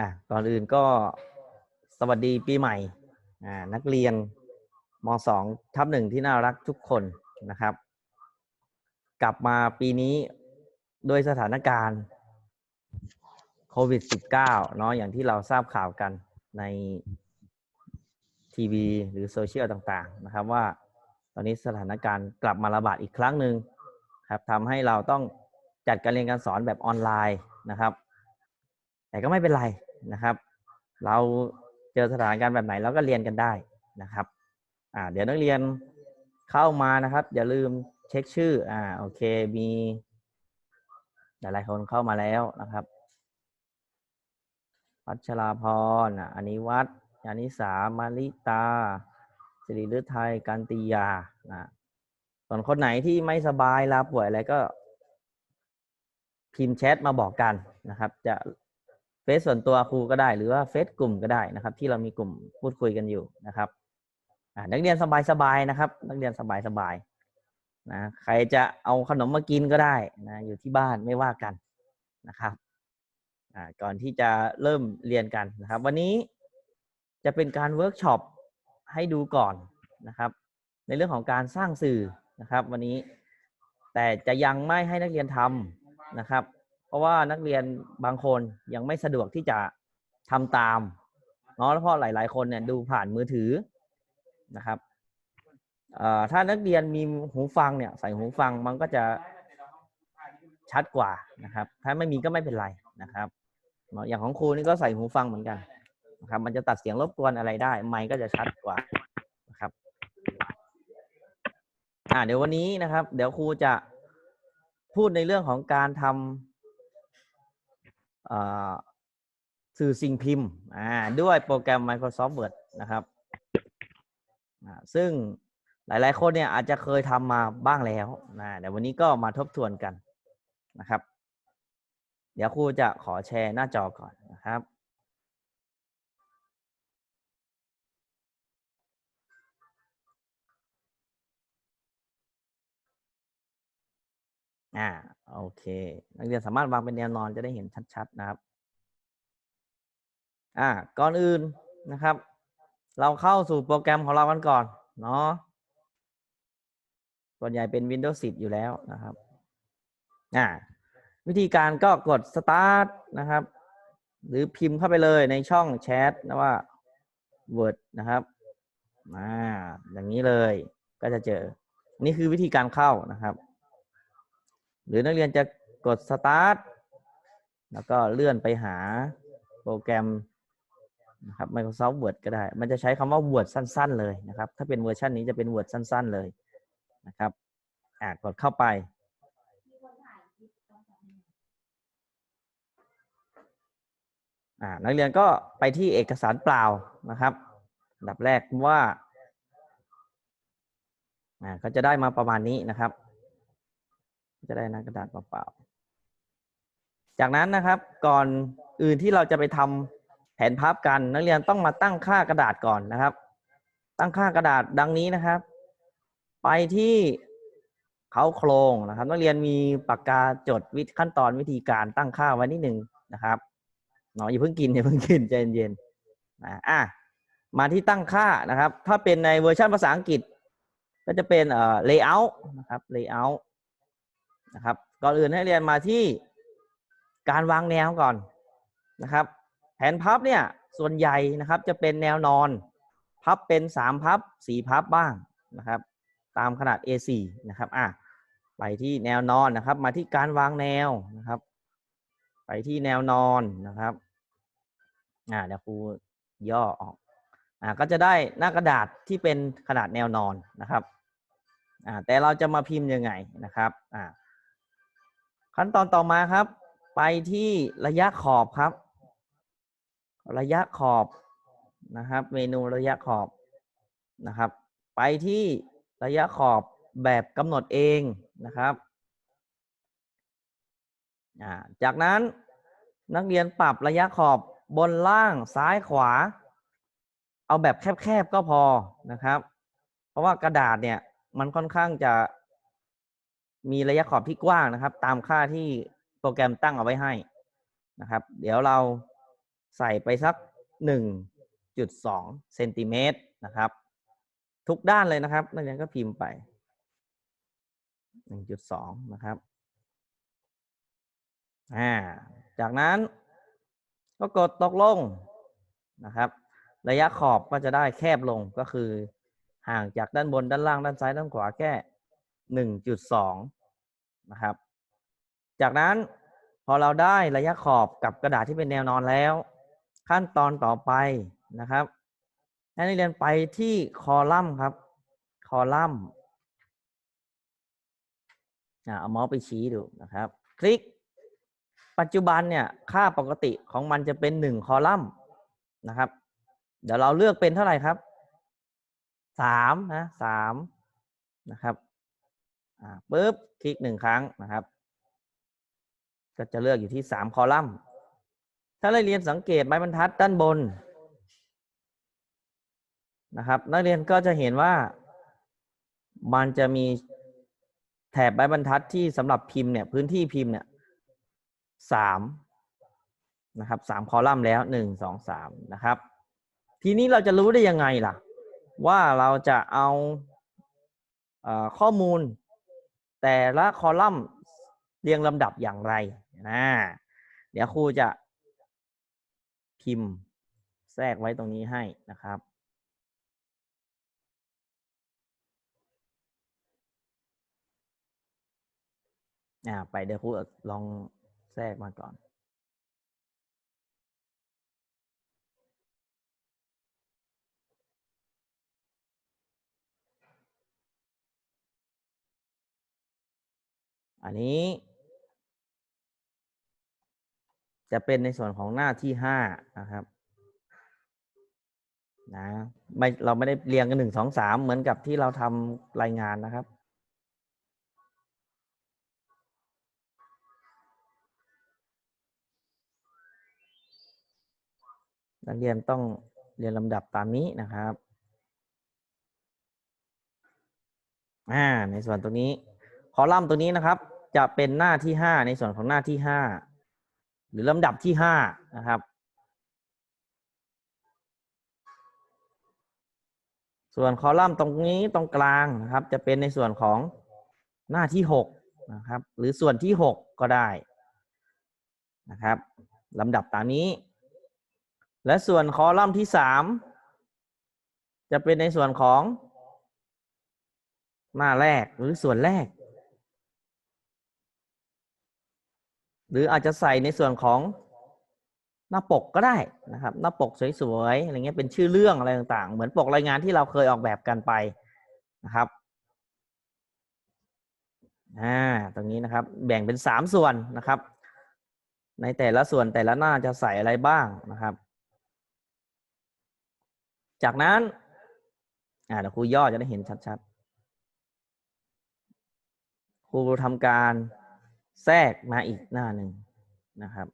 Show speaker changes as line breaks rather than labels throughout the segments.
อะก่อนอื่นก็สวัสดีปีใหม่อ่านักเรียนมสองทับหนึ่งที่น่ารักทุกคนนะครับ กลับมาปีนี้ด้วยสถานการณ์โควิด -19 เนาะอย่างที่เราทราบข่าวกันในทีวีหรือโซเชียลต่างๆนะครับว่าตอนนี้สถานการณ์กลับมาระบาดอีกครั้งหนึ่งครับทำให้เราต้องจัดการเรียนการสอนแบบออนไลน์นะครับ แต่ก็ไม่เป็นไรนะครับ เราเจอสถานการณ์แบบไหนเราก็เรียนกันได้นะครับอ่าเดี๋ยวนักเรียนเข้ามานะครับ อย่าลืมเช็คชื่ออ่าโอเคมีหลายๆคนเข้ามาแล้วนะครับพัชราพรอะอนิวัฒน์ยานิสามาริตาสิริฤทัยกันติยานะส่วนคนไหนที่ไม่สบายลาป่วยอะไรก็พิมพ์แชทมาบอกกันนะครับ จะ เฟซส่วนตัวครูก็ได้ หรือว่าเฟซกลุ่มก็ได้นะครับ ที่เรามีกลุ่มพูดคุยกันอยู่นะครับนักเรียนสบายๆนะครับ นักเรียนสบายๆนะใครจะเอาขนมมากินก็ได้นะอยู่ที่บ้านไม่ว่ากันนะครับก่อนที่จะเริ่มเรียนกันนะครับ วันนี้จะเป็นการเวิร์กช็อปให้ดูก่อนนะครับ ในเรื่องของการสร้างสื่อนะครับ วันนี้แต่จะยังไม่ให้นักเรียนทำนะครับ ราะว่านักเรียนบางคนยังไม่สะดวกที่จะทำตามเนาะแล้วเพราะหลาย ๆ คนเนี่ยดูผ่านมือถือนะครับเอ่อถ้านักเรียนมีหูฟังเนี่ย ใส่หูฟังมันก็จะชัดกว่านะครับ ถ้าไม่มีก็ไม่เป็นไรนะครับเนาะอย่างของครูนี่ก็ใส่หูฟังเหมือนกันนะครับ มันจะตัดเสียงรบกวนอะไรได้ ไมค์ก็จะชัดกว่านะครับอ่าเดี๋ยววันนี้นะครับ เดี๋ยวครูจะพูดในเรื่องของการทำอ่า สื่อสิ่งพิมพ์ด้วยโปรแกรม Microsoft Word นะครับ ซึ่งหลาย ๆ คนเนี่ยอาจจะเคยทำมาบ้างแล้วนะเดี๋ยววันนี้ก็มาทบทวนกันนะครับ เดี๋ยวครูจะขอแชร์หน้าจอก่อนนะครับอ่า โอเค นักเรียนสามารถวางเป็นแนวนอนจะได้เห็นชัด ๆ นะครับ อ่าก่อนอื่นนะครับ เราเข้าสู่โปรแกรมของเรากันก่อนเนาะส่วนใหญ่เป็น Windows 10 อยู่แล้วนะครับ อ่า วิธีการก็กด start นะครับ หรือพิมพ์เข้าไปเลยในช่องแชทนะว่า Word นะครับอ่าอย่างนี้เลยก็จะเจอ นี่คือวิธีการเข้านะครับ หรือนักเรียนจะกด start แล้วก็เลื่อนไปหาโปรแกรมนะครับ Microsoft Word ก็ได้ มันจะใช้คำว่า Word สั้น ๆ เลยนะครับ ถ้าเป็นเวอร์ชันนี้จะเป็น Word สั้น ๆ เลยนะครับอ่ากดเข้าไปอ่านักเรียนก็ไปที่เอกสารเปล่านะครับดับแรกว่าอ่าก็จะได้มาประมาณนี้นะครับ จะได้หน้ากระดาษเปล่าๆ จากนั้นนะครับ ก่อนอื่นที่เราจะไปทำแผนพับกัน นักเรียนต้องมาตั้งค่ากระดาษก่อนนะครับ ตั้งค่ากระดาษดังนี้นะครับ ไปที่เขาโครงนะครับ นักเรียนมีปากกาจดวิธีขั้นตอนวิธีการตั้งค่าไว้นิดหนึ่งนะครับเนาะอย่าเพิ่งกินอย่าเพิ่งกินใจเย็นๆนะอะมาที่ตั้งค่านะครับ ถ้าเป็นในเวอร์ชันภาษาอังกฤษ ก็จะเป็นเอ่อ layout นะครับ layout นะครับก่อนอื่นให้เรียนมาที่การวางแนวก่อนนะครับ แผนพับเนี่ยส่วนใหญ่นะครับจะเป็นแนวนอน พับเป็นสามพับสี่พับบ้างนะครับ ตามขนาด A4 นะครับอะไปที่แนวนอนนะครับ มาที่การวางแนวนะครับ ไปที่แนวนอนนะครับอ่าเดี๋ยวครูย่อออกอ่าก็จะได้หน้ากระดาษที่เป็นขนาดแนวนอนนะครับอ่าแต่เราจะมาพิมพ์ยังไงนะครับอ่า ขั้นตอนต่อมาครับ ไปที่ระยะขอบครับ ระยะขอบนะครับ เมนูระยะขอบนะครับ ไปที่ระยะขอบแบบกำหนดเองนะครับจากนั้นนักเรียนปรับระยะขอบบนล่างซ้ายขวา เอาแบบแคบๆก็พอนะครับ เพราะว่ากระดาษเนี่ยมันค่อนข้างจะ มีระยะขอบที่กว้างนะครับ ตามค่าที่โปรแกรมตั้งเอาไว้ให้นะครับ เดี๋ยวเราใส่ไปสักหนึ่งจุดสองเซนติเมตรนะครับ ทุกด้านเลยนะครับนักเรียนก็พิมพ์ไปหนึ่งจุดสองนะครับอ่าจากนั้นก็กดตกลงนะครับ ระยะขอบก็จะได้แคบลงก็คือห่างจากด้านบนด้านล่างด้านซ้ายด้านขวาแค่ หนึ่งจุดสองนะครับ จากนั้นพอเราได้ระยะขอบกับกระดาษที่เป็นแนวนอนแล้ว ขั้นตอนต่อไปนะครับให้นักเรียนไปที่คอลัมน์ครับ คอลัมน์เอาเมาส์ไปชี้ดูนะครับ คลิก ปัจจุบันเนี่ยค่าปกติของมันจะเป็นหนึ่งคอลัมน์นะครับ เดี๋ยวเราเลือกเป็นเท่าไหร่ครับสามนะสามนะครับ ปุ๊บคลิกหนึ่งครั้งนะครับ ก็จะเลือกอยู่ที่สามคอลัมน์ ถ้านักเรียนสังเกตไม้บรรทัดด้านบนนะครับ นักเรียนก็จะเห็นว่ามันจะมีแถบไม้บรรทัดที่สำหรับพิมพ์เนี่ยพื้นที่พิมพ์เนี่ยสามนะครับสามคอลัมน์แล้วหนึ่งสองสามนะครับ ทีนี้เราจะรู้ได้ยังไงล่ะ ว่าเราจะเอาเออข้อมูล แต่ละคอลัมน์เรียงลำดับอย่างไรนะเดี๋ยวครูจะพิมพ์แทรกไว้ตรงนี้ให้นะครับ อ่าไปเดี๋ยวครูลองแทรกมาก่อน อันนี้ จะเป็นในส่วนของหน้าที่ห้านะครับนะไม่เราไม่ได้เรียงกันหนึ่งสองสามเหมือนกับที่เราทำรายงานนะครับ นักเรียนต้องเรียนลำดับตามนี้นะครับ อ่า ในส่วนตรงนี้ คอลัมน์ตัวนี้นะครับ จะเป็นหน้าที่ห้าในส่วนของหน้าที่ห้าหรือลำดับที่ห้านะครับ ส่วนคอลัมน์ตรงนี้ตรงกลางนะครับ จะเป็นในส่วนของหน้าที่หกนะครับ หรือส่วนที่หกก็ได้นะครับลำดับตามนี้ และส่วนคอลัมน์ที่สามจะเป็นในส่วนของหน้าแรกหรือส่วนแรก หรืออาจจะใส่ในส่วนของหน้าปกก็ได้นะครับ หน้าปกสวยๆอะไรเงี้ยเป็นชื่อเรื่องอะไรต่างๆ เหมือนปกรายงานที่เราเคยออกแบบกันไปนะครับอ่าตรงนี้นะครับแบ่งเป็นสามส่วนนะครับ ในแต่ละส่วนแต่ละหน้าจะใส่อะไรบ้างนะครับ จากนั้นอ่าเดี๋ยวครูย่อจะได้เห็นชัดๆครูทำการ แทรกมาอีกหน้าหนึ่งนะครับ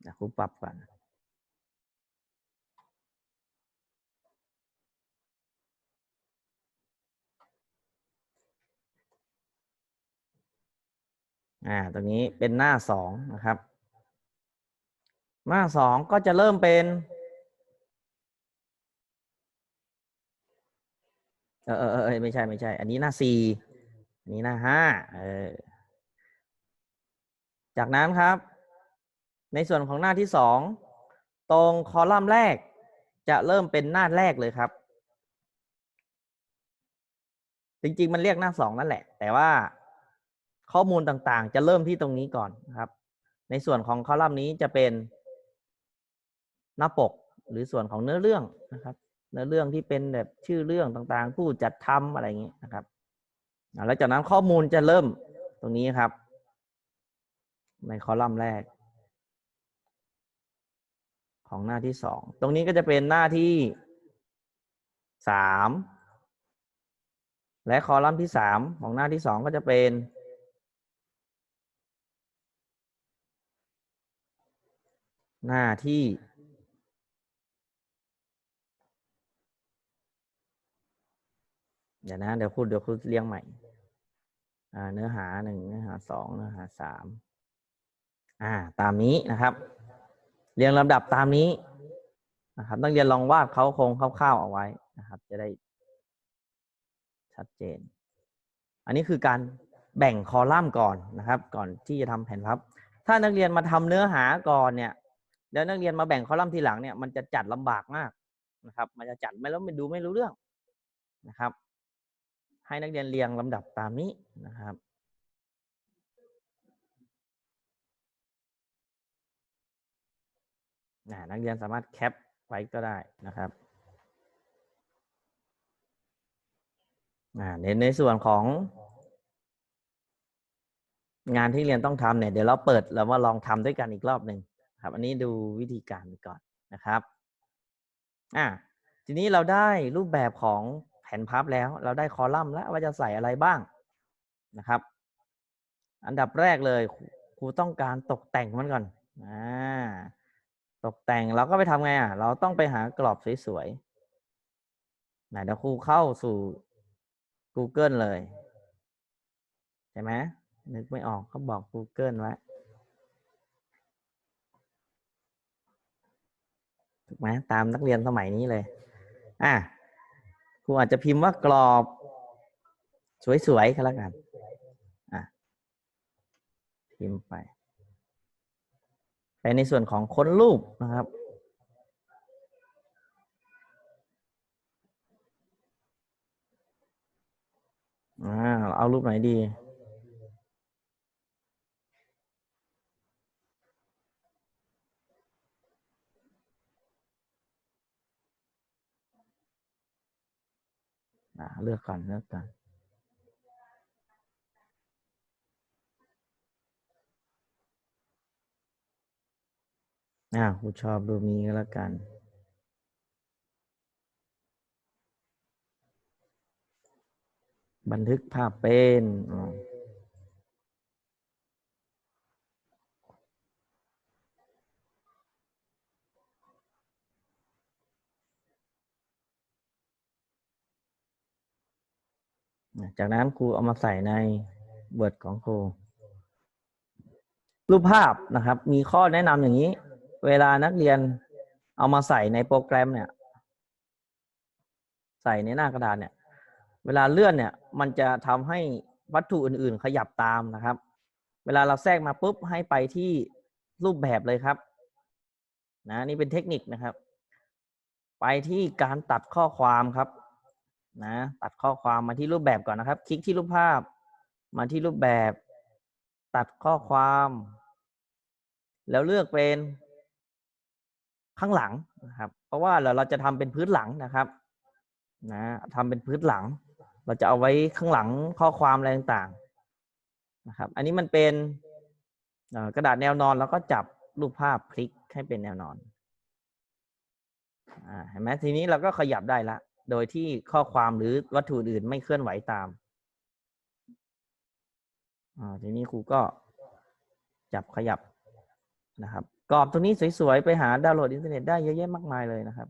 เดี๋ยวครูปรับก่อนอ่า ตรงนี้เป็นหน้าสองนะครับ หน้าสองก็จะเริ่มเป็นเออเออเออไม่ใช่ไม่ใช่ อันนี้หน้าสี่อันนี้หน้าห้าเออจากนั้นครับ ในส่วนของหน้าที่สองตรงคอลัมน์แรก จะเริ่มเป็นหน้าแรกเลยครับ จริงๆ มันเรียกหน้าสองนั่นแหละ แต่ว่าข้อมูลต่างๆ จะเริ่มที่ตรงนี้ก่อนครับ ในส่วนของคอลัมน์นี้จะเป็น หน้าปกหรือส่วนของเนื้อเรื่องนะครับ เนื้อเรื่องที่เป็นแบบชื่อเรื่องต่างๆ ผู้จัดทำอะไรอย่างนี้นะครับอ่าแล้วจากนั้นข้อมูลจะเริ่มตรงนี้ครับ ในคอลัมน์แรก ของหน้าที่สองตรงนี้ก็จะเป็นหน้าที่สามและคอลัมน์ที่สามของหน้าที่สองก็จะเป็น หน้าที่ เดี๋ยวนะ เดี๋ยวครูเดี๋ยวครูเรียงใหม่ อ่า เนื้อหาหนึ่งเนื้อหาสองเนื้อหาสามอ่า ตามนี้นะครับ เรียงลำดับตามนี้นะครับต้องเรียนลองวาดเขาโครงคร่าวๆเอาไว้นะครับ จะได้ชัดเจน อันนี้คือการแบ่งคอลัมน์ก่อนนะครับ ก่อนที่จะทำแผนพับ ถ้านักเรียนมาทำเนื้อหาก่อนเนี่ย แล้วนักเรียนมาแบ่งคอลัมน์ทีหลังเนี่ยมันจะจัดลำบากมากนะครับ มันจะจัดไม่แล้วไม่ดูไม่รู้เรื่องนะครับ ให้นักเรียนเรียงลำดับตามนี้นะครับ นักเรียนสามารถแคปไว้ก็ได้นะครับอ่าในในส่วนของ งานที่เรียนต้องทำเนี่ยเดี๋ยวเราเปิดแล้วมาลองทำด้วยกันอีกรอบหนึ่งครับ อันนี้ดูวิธีการไปก่อนนะครับอ่าทีนี้เราได้รูปแบบของ แผนพับแล้ว เราได้คอลัมน์แล้วว่าจะใส่อะไรบ้างนะครับ อันดับแรกเลยครูต้องการตกแต่งมันก่อนอ่าตกแต่งเราก็ไปทำไงอะ เราต้องไปหากรอบสวยๆไหนเดี๋ยวครูเข้าสู่ Google เลยใช่ไหมนึกไม่ออกก็บอก Google ไว้ถูกไหมตามนักเรียนสมัยนี้เลย อะ ครูอาจจะพิมพ์ว่ากรอบ สวยๆก็แล้วกันอะพิมพ์ไป ไปในส่วนของค้นรูปนะครับอ่าเอารูปไหนดี อ่าเลือกก่อนเลือกก่อนอ่าครูชอบรูปนี้ก็แล้วกัน บันทึกภาพเป็นอ๋อ จากนั้นครูเอามาใส่ในเบิร์ดของครู รูปภาพนะครับ มีข้อแนะนำอย่างนี้ เวลานักเรียนเอามาใส่ในโปรแกรมเนี่ย ใส่ในหน้ากระดาษเนี่ย เวลาเลื่อนเนี่ย มันจะทำให้วัตถุอื่น ๆ ขยับตามนะครับ เวลาเราแทรกมาปุ๊บให้ไปที่รูปแบบเลยครับนะนี่เป็นเทคนิคนะครับ ไปที่การตัดข้อความครับ นะตัดข้อความมาที่รูปแบบก่อนนะครับ คลิกที่รูปภาพ มาที่รูปแบบ ตัดข้อความ แล้วเลือกเป็นข้างหลังนะครับ เพราะว่าเราเราจะทำเป็นพื้นหลังนะครับนะทำเป็นพื้นหลัง เราจะเอาไว้ข้างหลังข้อความอะไรต่างๆนะครับ อันนี้มันเป็นกระดาษแนวนอนแล้วก็จับรูปภาพพลิกให้เป็นแนวนอนอเห็นไหมทีนี้เราก็ขยับได้ละ โดยที่ข้อความหรือวัตถุอื่นไม่เคลื่อนไหวตามอ่าทีนี้ครูก็จับขยับนะครับกรอบตรงนี้สวยๆ ไปหาดาวน์โหลดอินเทอร์เน็ตได้เยอะแยะมากมายเลยนะครับ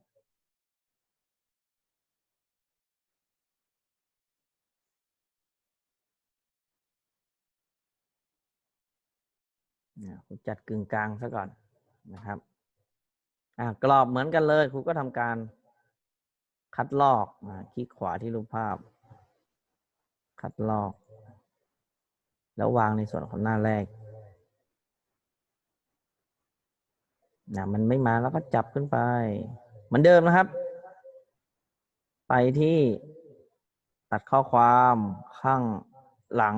นี่ครูจัดกึ่งกลางซะก่อนนะครับ อ่ากรอบเหมือนกันเลยครูก็ทำการ คัดลอกอคลิกขวาที่รูปภาพ คัดลอก แล้ววางในส่วนของหน้าแรกนะมันไม่มาแล้วก็จับขึ้นไป เหมือนเดิมนะครับ ไปที่ตัดข้อความข้างหลัง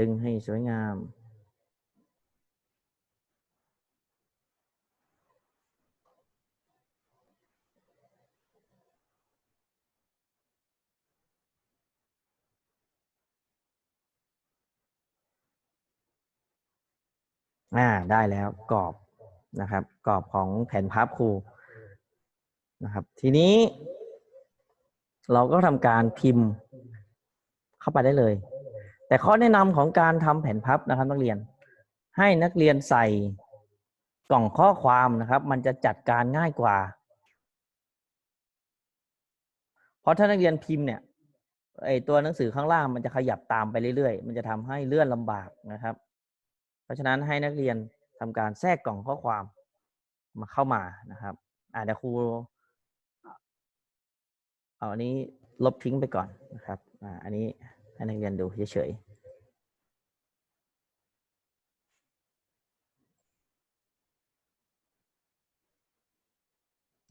ดึงให้สวยงาม อ่า ได้แล้วกรอบนะครับ กรอบของแผ่นพับครูนะครับ ทีนี้ เราก็ทำการพิมพ์เข้าไปได้เลย แต่ข้อแนะนำของการทำแผ่นพับนะครับ นักเรียน ให้นักเรียนใส่กล่องข้อความนะครับ มันจะจัดการง่ายกว่า เพราะถ้านักเรียนพิมพ์เนี่ยไอตัวหนังสือข้างล่างมันจะขยับตามไปเรื่อยๆ มันจะทำให้เลื่อนลำบากนะครับ เพราะฉะนั้นให้นักเรียนทำการแทรกกล่องข้อความมาเข้ามานะครับอ่าเดี๋ยวครูเอาอันนี้ลบทิ้งไปก่อนนะครับอ่าอันนี้ ให้นักเรียนดูเฉยๆ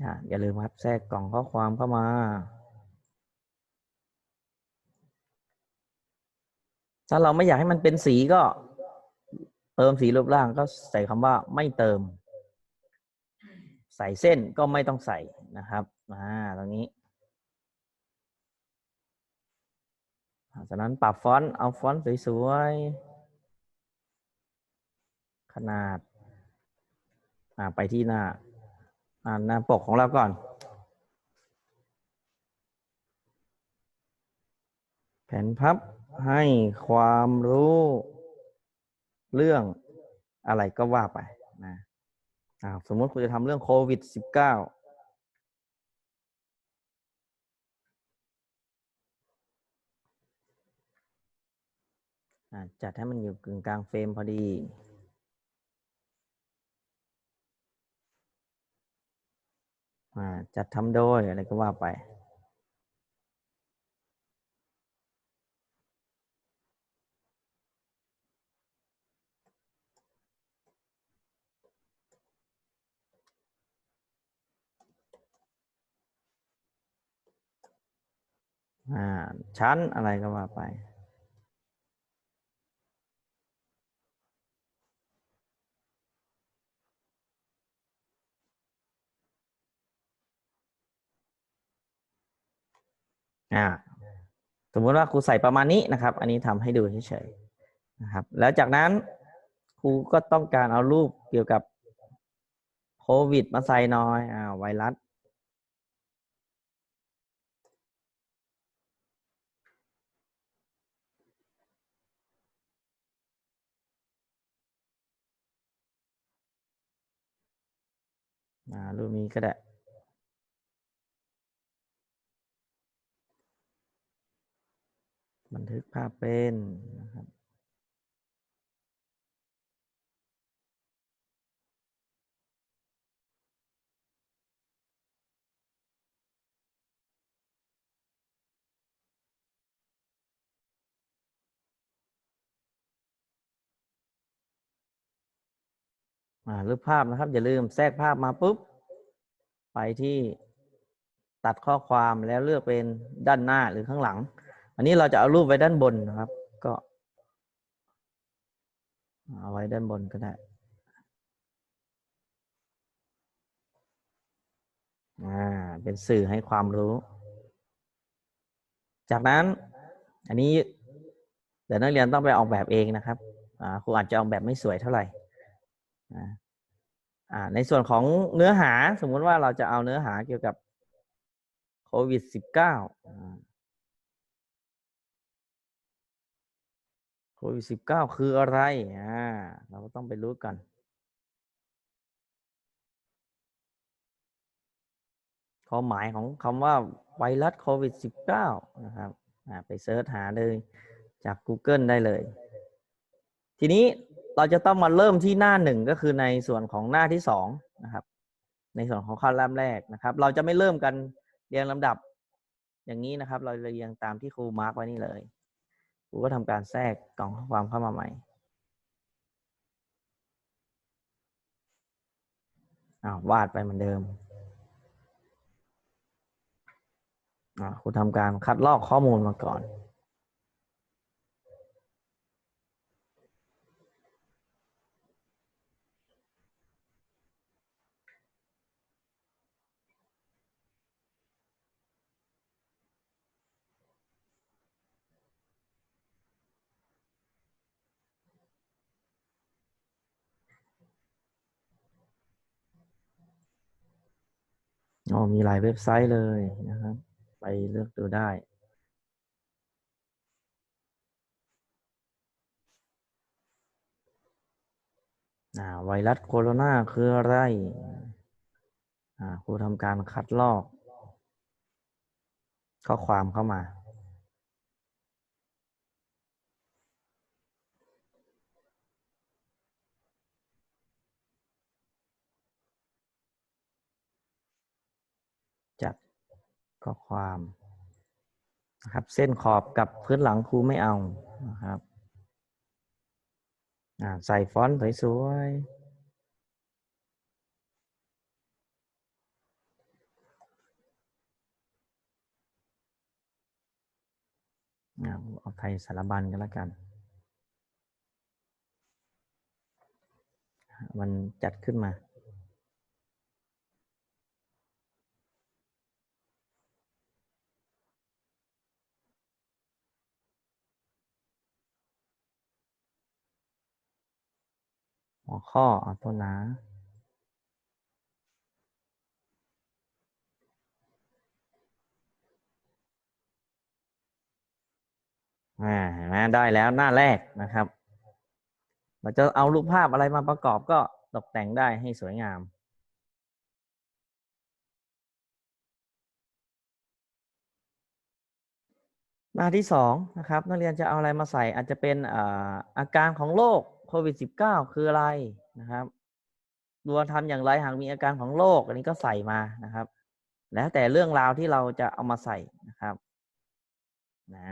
อ่าอย่าลืมครับแทรกกล่องข้อความเข้ามา ถ้าเราไม่อยากให้มันเป็นสีก็ เติมสีรูปร่างก็ใส่คำว่าไม่เติม ใส่เส้นก็ไม่ต้องใส่นะครับ อ่า ตรงนี้ จากนั้นปรับฟอนต์เอาฟอนต์สวยๆ ขนาดไปที่หน้าหน้าปกของเราก่อน แผ่นพับให้ความรู้เรื่องอะไรก็ว่าไปนะสมมติคุณจะทำเรื่องโควิด 19 จัดให้มันอยู่กึ่งกลางเฟรมพอดีจัดทำโดยอะไรก็ว่าไป ชั้นอะไรก็ว่าไป อ่าสมมุติว่าครูใส่ประมาณนี้นะครับ อันนี้ทำให้ดูเฉยๆนะครับ แล้วจากนั้นครูก็ต้องการเอารูปเกี่ยวกับโควิด มาใส่น้อยอ่าไวรัสอ่ารูปนี้ก็ได้ บันทึกภาพเป็นนะครับ อ่ารูปภาพนะครับ อย่าลืมแทรกภาพมาปุ๊บ ไปที่ตัดข้อความแล้วเลือกเป็นด้านหน้าหรือข้างหลัง อันนี้เราจะเอารูปไว้ด้านบนนะครับ ก็เอาไว้ด้านบนก็ได้อ่าเป็นสื่อให้ความรู้ จากนั้นอันนี้เดี๋ยวนักเรียนต้องไปออกแบบเองนะครับครูอาจจะออกแบบไม่สวยเท่าไหร่ในส่วนของเนื้อหาสมมุติว่าเราจะเอาเนื้อหาเกี่ยวกับโควิด -19 วิดสิบเก้าคืออะไรอ่าเราก็ต้องไปรู้กัน ความหมายของคำว่าไวรัสโควิด -19 นะครับอ่าไปเสิร์ชหาเลยจาก Google ได้เลย ทีนี้เราจะต้องมาเริ่มที่หน้าหนึ่งก็คือในส่วนของหน้าที่สองนะครับ ในส่วนของคอลัมน์แรกนะครับ เราจะไม่เริ่มกันเรียงลำดับอย่างนี้นะครับ เราเรียงตามที่ครูมาร์กไว้นี่เลยูก็ทำการแทรกกล่องข้อความเข้ามาใหม่อ้าววาดไปเหมือนเดิมอ่าครูทำการคัดลอกข้อมูลมาก่อน อ๋อมีหลายเว็บไซต์เลยนะครับ ไปเลือกดูได้ไวรัสโคโรนาคืออะไรครูทำการคัดลอก ข้อความเข้ามา ข้อความนะครับ เส้นขอบกับพื้นหลังครูไม่เอานะครับอ่าใส่ฟอนต์สวยๆเอาไทยสารบัญกันแล้วกัน มันจัดขึ้นมา หัวข้อเอาตัวนาอ่าเห็นไหมได้แล้วหน้าแรกนะครับ เราจะเอารูปภาพอะไรมาประกอบก็ตกแต่งได้ให้สวยงามหน้าที่สองนะครับ นักเรียนจะเอาอะไรมาใส่อาจจะเป็นอาการของโรค โควิด -19 คืออะไรนะครับรวมทำอย่างไรหากมีอาการของโรคอันนี้ก็ใส่มานะครับ แล้วแต่เรื่องราวที่เราจะเอามาใส่นะครับ นะ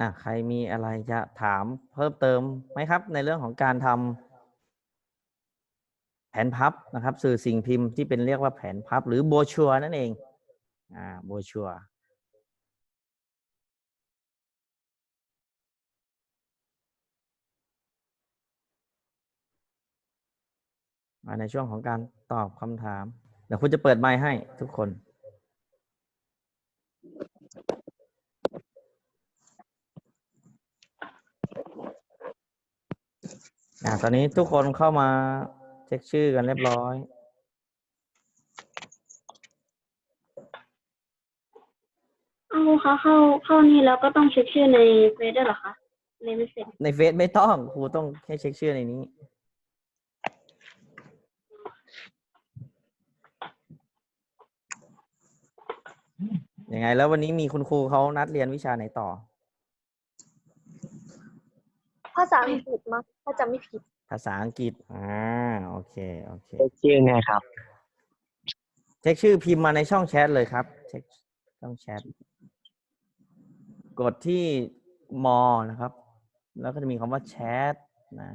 อะใครมีอะไรจะถามเพิ่มเติมไหมครับ ในเรื่องของการทำแผนพับนะครับ สื่อสิ่งพิมพ์ที่เป็นเรียกว่าแผนพับ หรือโบชัวนั่นเองอ่าโบชัวมาในช่วงของการตอบคำถามเดี๋ยวคุณจะเปิดไมค์ให้ทุกคน อ่าตอนนี้ทุกคนเข้ามาเช็คชื่อกันเรียบร้อย
เอาคะเข้าเข้านี่แล้วก็ต้องเช็คชื่อในเฟซด้วยเหรอคะในเมสเซจ
ในเฟซไม่ต้องครูต้องแค่เช็คชื่อในนี้ ยังไง แล้ววันนี้มีคุณครูเขานัดเรียนวิชาไหนต่อ
ภาษาอังกฤษมั้ง ถ้าจำไม่ผิด
ภาษาอังกฤษ อ่า โอเค โอเค
เช็คชื่อไงครับ
เช็คชื่อพิมพ์มาในช่องแชทเลยครับ เช็คช่องแชท กดที่มอนะครับ แล้วก็จะมีคำว่าแชทนะ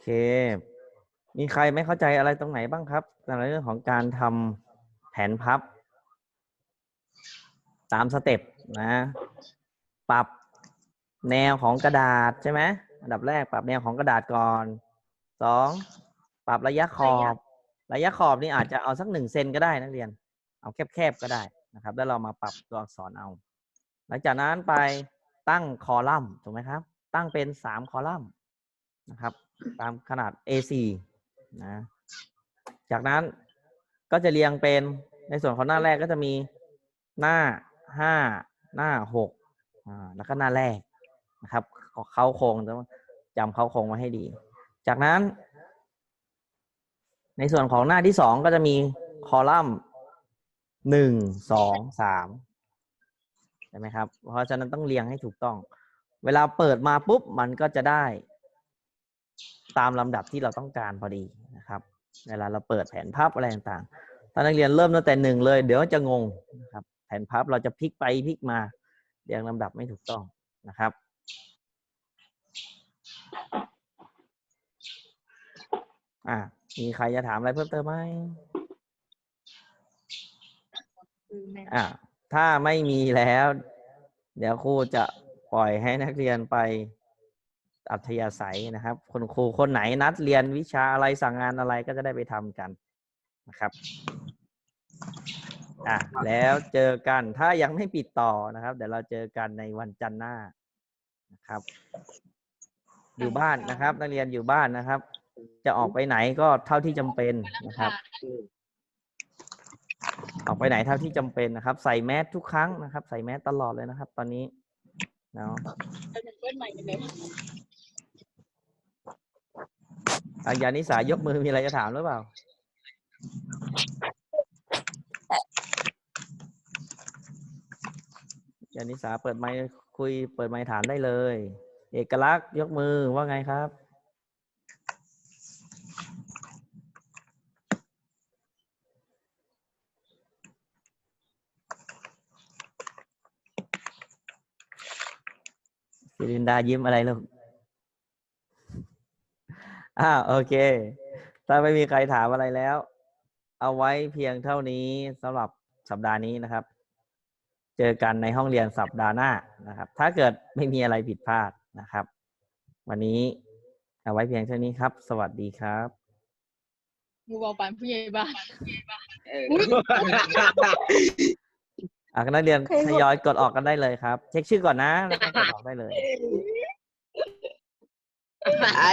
เค มีใครไม่เข้าใจอะไรตรงไหนบ้างครับในเรื่องของการทำแผนพับ ตามสเต็ปนะ ปรับแนวของกระดาษใช่ไหมอันดับแรกปรับแนวของกระดาษก่อนสองปรับระยะขอบ ระยะขอบนี่อาจจะเอาสักหนึ่งเซนก็ได้นักเรียน เอาแคบๆก็ได้นะครับ แล้วเรามาปรับตัวอักษรเอา หลังจากนั้นไปตั้งคอลัมน์ถูกไหมครับ ตั้งเป็นสามคอลัมน์นะครับ ตามขนาด A4 นะ จากนั้นก็จะเรียงเป็นในส่วนของหน้าแรกก็จะมีหน้าห้าหน้าหกแล้วก็หน้าแรกนะครับเขาโครงต้องจำเขาโครงไว้ให้ดี จากนั้น ในส่วนของหน้าที่สองก็จะมีคอลัมน์หนึ่งสองสามใช่ไหมครับ เพราะฉะนั้นต้องเรียงให้ถูกต้อง เวลาเปิดมาปุ๊บมันก็จะได้ ตามลำดับที่เราต้องการพอดีนะครับ เวลาเราเปิดแผนภาพอะไรต่างๆถ้านักเรียนเริ่มตั้งแต่หนึ่งเลย เดี๋ยวจะงงนะครับ แผนภาพเราจะพลิกไปพลิกมาเรียงลำดับไม่ถูกต้องนะครับอ่ามีใครจะถามอะไรเพิ่มเติมไหมอ่าถ้าไม่มีแล้ว เดี๋ยวครูจะปล่อยให้นักเรียนไป อัธยาศัยนะครับ คุณครูคนไหนนัดเรียนวิชาอะไรสั่งงานอะไรก็จะได้ไปทำกันนะครับอะแล้วเจอกันถ้ายังไม่ปิดต่อนะครับ เดี๋ยวเราเจอกันในวันจันทร์หน้านะครับ อยู่บ้านนะครับ นักเรียนอยู่บ้านนะครับ จะออกไปไหนก็เท่าที่จำเป็นนะครับ ออกไปไหนเท่าที่จำเป็นนะครับ ใส่แมสทุกครั้งนะครับ ใส่แมสตลอดเลยนะครับ ตอนนี้เนาะ อายานิสายกมือมีอะไรจะถามหรือเปล่า ยานิสาเปิดไมค์คุยเปิดไมค์ถามได้เลย เอกลักษณ์ยกมือว่าไงครับ สิรินดายิ้มอะไรลูก อ่าโอเค ถ้าไม่มีใครถามอะไรแล้ว เอาไว้เพียงเท่านี้สำหรับสัปดาห์นี้นะครับ เจอกันในห้องเรียนสัปดาห์หน้านะครับ ถ้าเกิดไม่มีอะไรผิดพลาดนะครับ วันนี้เอาไว้เพียงเท่านี้ครับ สวัสดีครับ
มูเบาปานผู้ใหญ่บ้าน
อะนักเรียนทยอยกดออกกันได้เลยครับ เช็คชื่อก่อนนะแล้วก็กดออกได้เลย
ไอ้